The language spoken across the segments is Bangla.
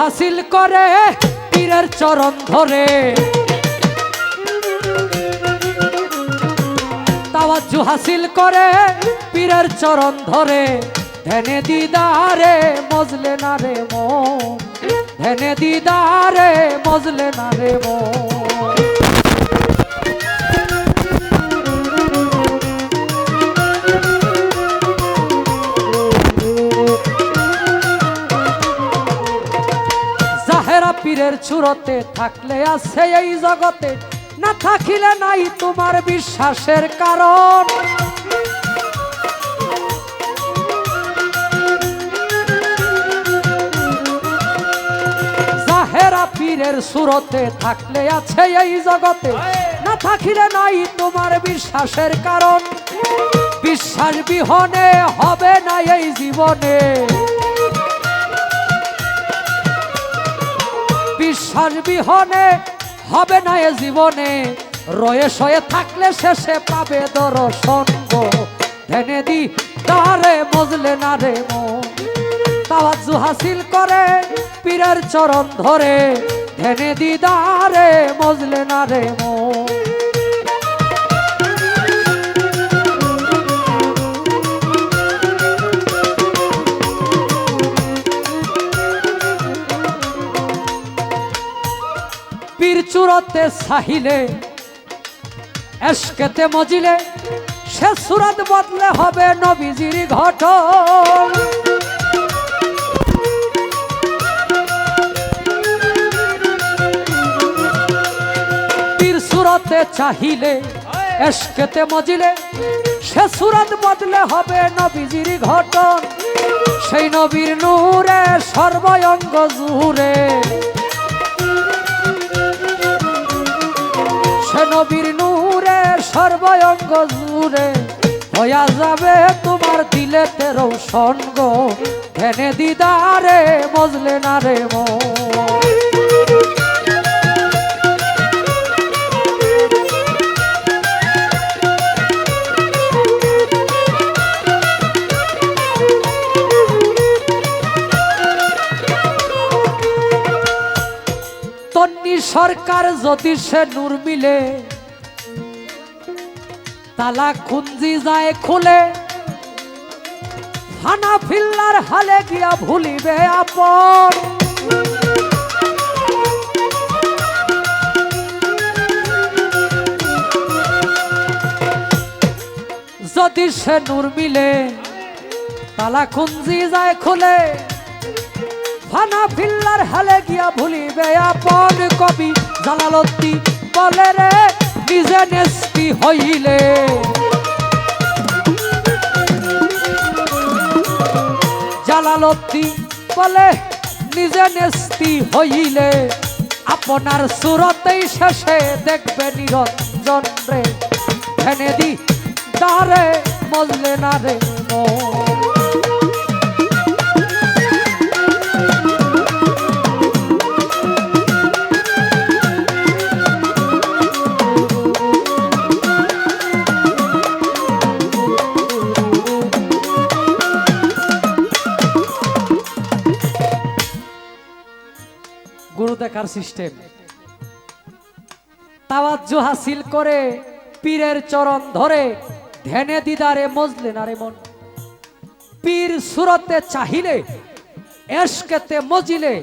হাসিল করে পীরের চরণ ধরে। তাওয়াজ্জু হাসিল করে পীরের চরণ ধরে। ধ্যানে দিদারে মজলে না রে মন। ধ্যানে দিদারে মজলে না রে মন। পীরের চুরতে থাকলে আছে এই জগতে। না থাকিলে নাই তোমার বিশ্বাসের কারণ। জাহেরা পীরের সুরতে থাকলে আছে এই জগতে, না থাকিলে নাই তোমার বিশ্বাসের কারণ। বিশ্বাস বিহনে হবে না এই জীবনে। বিশ্বাস বিহনে হবে না এ জীবনে। রয়ে শয়ে থাকলে শেষে পাবে দর্শন গো। ধ্যানে দি, তারে মজলে না রে মো তাওয়াজ্জু হাসিল করে পীরের চরণ ধরে। ধ্যানে দিদারে মজলে না রে মন। চূড়তে সাহিলে এসকেতে মজিলে, সে সুরত বদলে হবে নবীজির পীর সুরতে চাহিলে এসকেতে মজিলে, সে সুরত বদলে হবে নবীজির ঘটন। সেই নবীর নূরে সর্বয়ঙ্গ জুড়ে নবীর নূরে সর্বয়ঙ্গ জুড়ে হইয়া যাবে তোমার দিলে তেরো সঙ্গ ধ্যানে দিদারে বজলে না রে মন। সরকার সে নূর মিলে, তালা খুঞ্জি যায় খুলে হানা ফিল্লার হালে গিয়া ভুলিবে আপন। যদি সে নূর মিলে, তালা খুঞ্জি যায় খুলে ফানা ফিল্লার হালে গিয়া ভুলিবে আপন কবি জালালতি বলে রে, নিজে নেস্তি হইলে। জালালতি বলে, নিজে নেস্তি হইলে। আপনার সুরতেই শেষে দেখবে নিরঞ্জন রে। ফেনে দি তারে মজলে না রে মন। দেখার সিস্টেম। তাওয়াজ্জু হাসিল করে পীরের চরণ ধরে, ধ্যানে দিদারে মজলে না রে মন। পীর সুরতে চাহিলে এসকেতে মজিলে।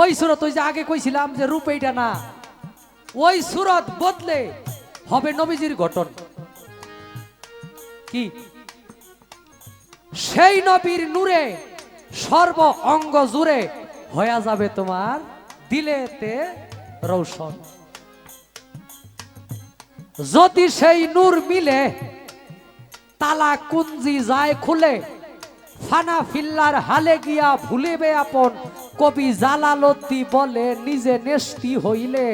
ওই সুরত ওই যে আগে কইছিলাম যে রূপ এইটা না। ওই সুরত বদলে হবে নবীজির ঘটন কি? সেই নবীর নূরে সর্ব অঙ্গ জুড়ে হয়ে যাবে তোমার দিলেতে রৌশন। যদি সেই নূর মিলে, তালা কুঞ্জি যায় খুলে, ফানা ফিল্লার হালে গিয়া ভুলেবে আপন, কবি জালালতি বলে, নিজে নেষ্টি হইলে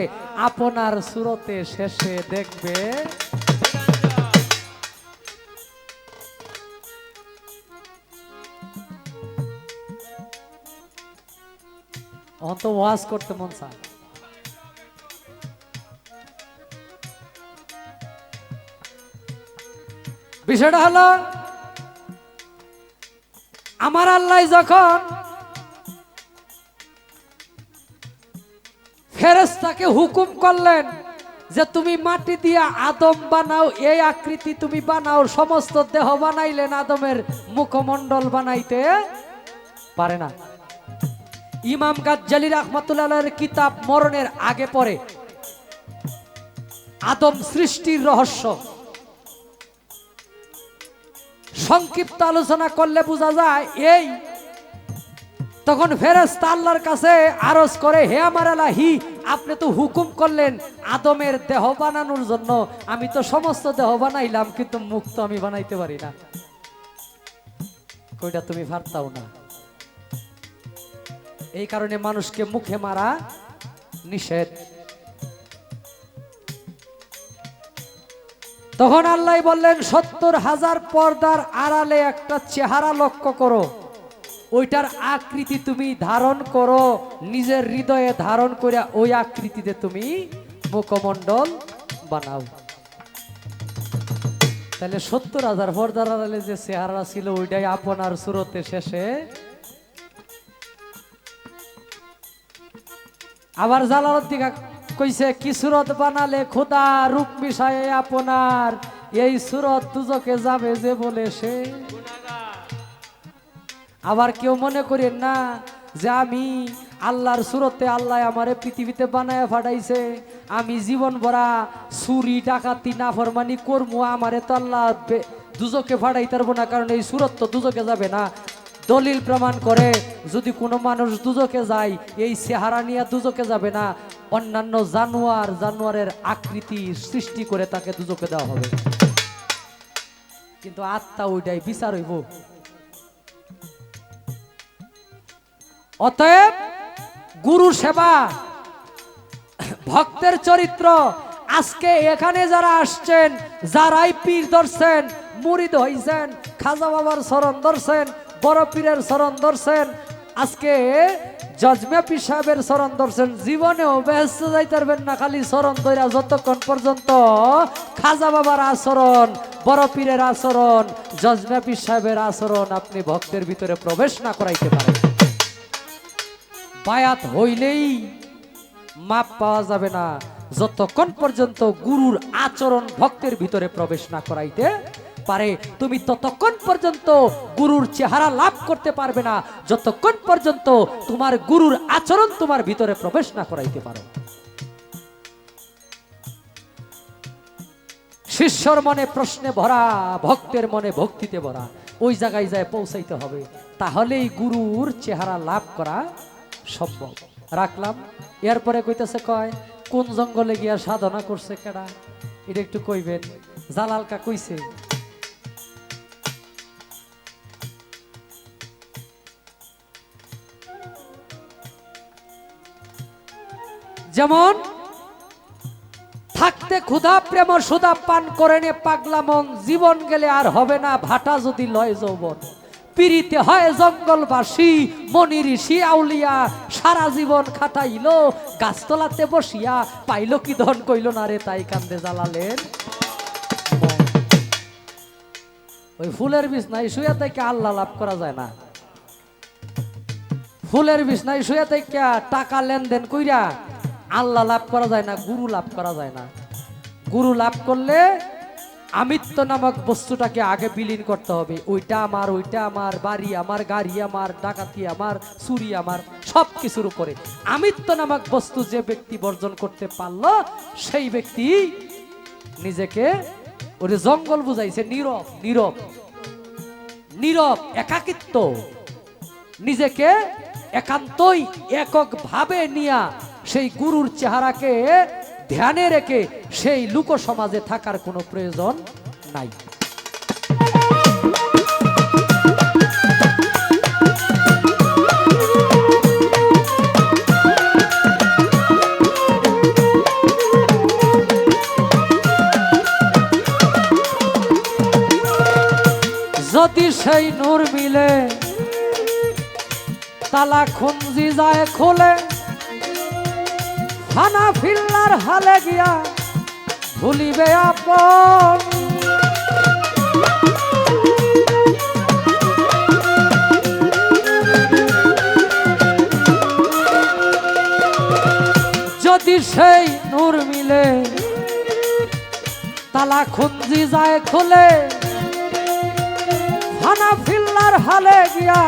আপনার সুরতে শেষে দেখবে অন্ত ওয়াজ করতে মন চায় বিষয়টা হলো, আমার আল্লাহ যখন ফেরেস্তাকে হুকুম করলেন যে তুমি মাটি দিয়া আদম বানাও, এই আকৃতি তুমি বানাও, সমস্ত দেহ বানাইলেন আদমের মুখমণ্ডল বানাইতে পারে না। ইমাম গাজ্জালি রহমতুল্লাহের কিতাব মরণের আগে পরে আদম সৃষ্টির রহস্য। সংক্ষিপ্ত আলোচনা করলে বোঝা যায়, এই তখন ফেরেস্তা আল্লাহর কাছে আরজ করে, হে আমার আলাহি, আপনি তো হুকুম করলেন আদমের দেহ বানানোর জন্য। আমি তো সমস্ত দেহ বানাইলাম, কিন্তু মুখ তো আমি বানাইতে পারি না। কইটা তুমি ভাবতাও না। এই কারণে মানুষকে মুখে মারা নিষেধ। তখন আল্লাহ বললেন, সত্তর হাজার পর্দার আড়ালে একটা চেহারা লক্ষ্য করো। ওইটার আকৃতি তুমি ধারণ করো, নিজের হৃদয়ে ধারণ করে ওই আকৃতিতে তুমি মুখমণ্ডল বানাও। তাহলে সত্তর হাজার পর্দার আড়ালে যে চেহারা ছিল, ওইটাই আপনার সুরতে শেষে আবার জালালউদ্দিন কইছে, কি সুরত বানালে খোদা রূপ মিশায় আপনার? এই সুরত দুজকে যাবে যে বলে সে। আবার কেউ মনে করেন না যে আমি আল্লাহর সুরতে আল্লাহ আমারে পৃথিবীতে বানায় ফাটাইছে। আমি জীবন ভরা চুরি, ডাকাতি, নাফরমানি করব আমারে তো আল্লাহ দুজকে ফাটাই পারব না, কারণ এই সুরত তো দুজকে যাবে না। দলিল প্রমাণ করে, যদি কোনো মানুষ দুজকে যায়, এই চেহারা নিয়ে দুজকে যাবে না। অন্যান্য জানোয়ার জানোয়ারের আকৃতি সৃষ্টি করে তাকে দুজকে দেওয়া হবে। কিন্তু আত্মা ওইটাই, বিচার হইব। অতএব গুরু সেবা, ভক্তের চরিত্র, আজকে এখানে যারা আসছেন, যারাই পীর ধরছেন মুরিদ হইছেন, খাজা বাবার শরণ ধরছেন বড় পীরের শরণ ধরছেন। আজকে জজমে পীর সাহেবের শরণ ধরছেন। জীবনেও ব্যস্ত যাইতে পারবেন না, খালি শরণ ধইরা যতক্ষণ পর্যন্ত খাজা বাবার আচরণ, বড় পীরের আচরণ, জজমে পীর সাহেবের আচরণ আপনি ভক্তের ভিতরে প্রবেশ না করাইতে পারেন। বায়াত হইলেই মাপ পাওয়া যাবে না। যতক্ষণ পর্যন্ত গুরুর আচরণ ভক্তের ভিতরে প্রবেশ না করাইতে পারে, তুমি ততক্ষণ পর্যন্ত গুরুর চেহারা লাভ করতে পারবে না। যতক্ষণ পর্যন্ত তোমার গুরুর আচরণ তোমার ভিতরে প্রবেশ না করাইতে পারো। শিষ্যর মনে প্রশ্নে ভরা, ভক্তের মনে ভক্তিতে ভরা, ওই জায়গায় যায় পৌঁছাইতে হবে। তাহলেই গুরুর চেহারা লাভ করা সম্ভব। রাখলাম। এরপরে কইতেছে কয়, কোন জঙ্গলে গিয়া সাধনা করছে কেডা? এটা একটু কইবেন। জালালকা কইছে যেমন, থাকতে ক্ষুধা প্রেম সুধা পান করে নে পাগলা মন, জীবন গেলে আর হবে না ভাটা যদি লয় যৌবন। পিড়িতে হয় জঙ্গলবাসী, মনি ঋষি আউলিয়া, সারা জীবন খাটাইল, গাছতলাতে বসিয়া পাইল কি ধন, কইল, না রে, তাই কান্দে জ্বালালেন। ওই ফুলের বিছনায় শুয়ে থেকে আল্লাহ লাভ করা যায় না। ফুলের বিছনায় শুয়ে থেকে টাকা লেনদেন কইরা আল্লাহ লাভ করা যায় না, গুরু লাভ করা যায় না। গুরু লাভ করলে আমিত্ব নামক বস্তুটাকে আগে বিলীন করতে হবে। ওইটা আমার ওইটা আমার, বাড়ি আমার, গাড়ি আমার, ডাকাতি আমার, চুরি আমার সব কিছুর উপরে। আমিত্ব নামক বস্তু যে ব্যক্তি বর্জন করতে পারল, সেই ব্যক্তি নিজেকে ওরে জঙ্গল বুঝাইছে, নীরব নীরব নীরব, একাকিত্ব। নিজেকে একান্তই একক ভাবে নিয়া সেই গুরুর চেহারাকে ধ্যানে রেখে সেই লোক সমাজে থাকার কোনো প্রয়োজন নাই। যদি সেই নূর মিলে, তালা খুঞ্জি যায় খোলে খানা ফিল্লার হালে গিয়া ভুলিবে আপন। যদি সেই নূর মিলে তালা খুঁজি যায় খুলে। খানা ফিল্লার হালে গিয়া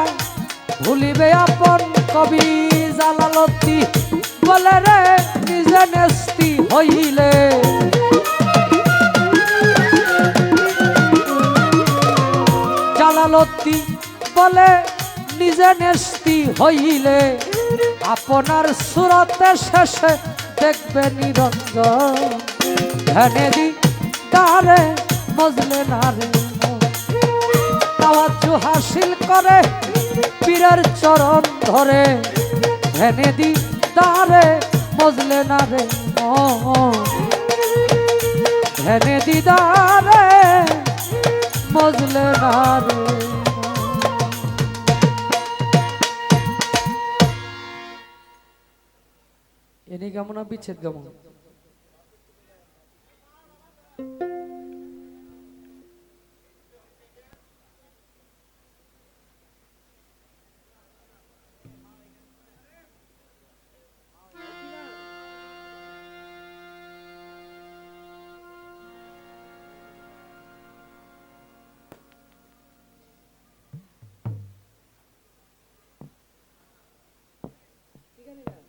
ভুলিবে আপন কবি জালালতি বলে রে নিজে নেস্তি হইলে। জালালতি বলে, নিজে নেস্তি হইলে। আপনার সুরতে শেষে দেখবে নিরঞ্জন। ধ্যানে দি তারে মজলে নারে তাওয়াজ্জু হাসিল করে পীরের চরণ ধরে। ধ্যানে দি তারে বজলে না রে ধ্যানে দিদারে বজলে না রে এনে কেমন বিচ্ছেদ কেমন? minute.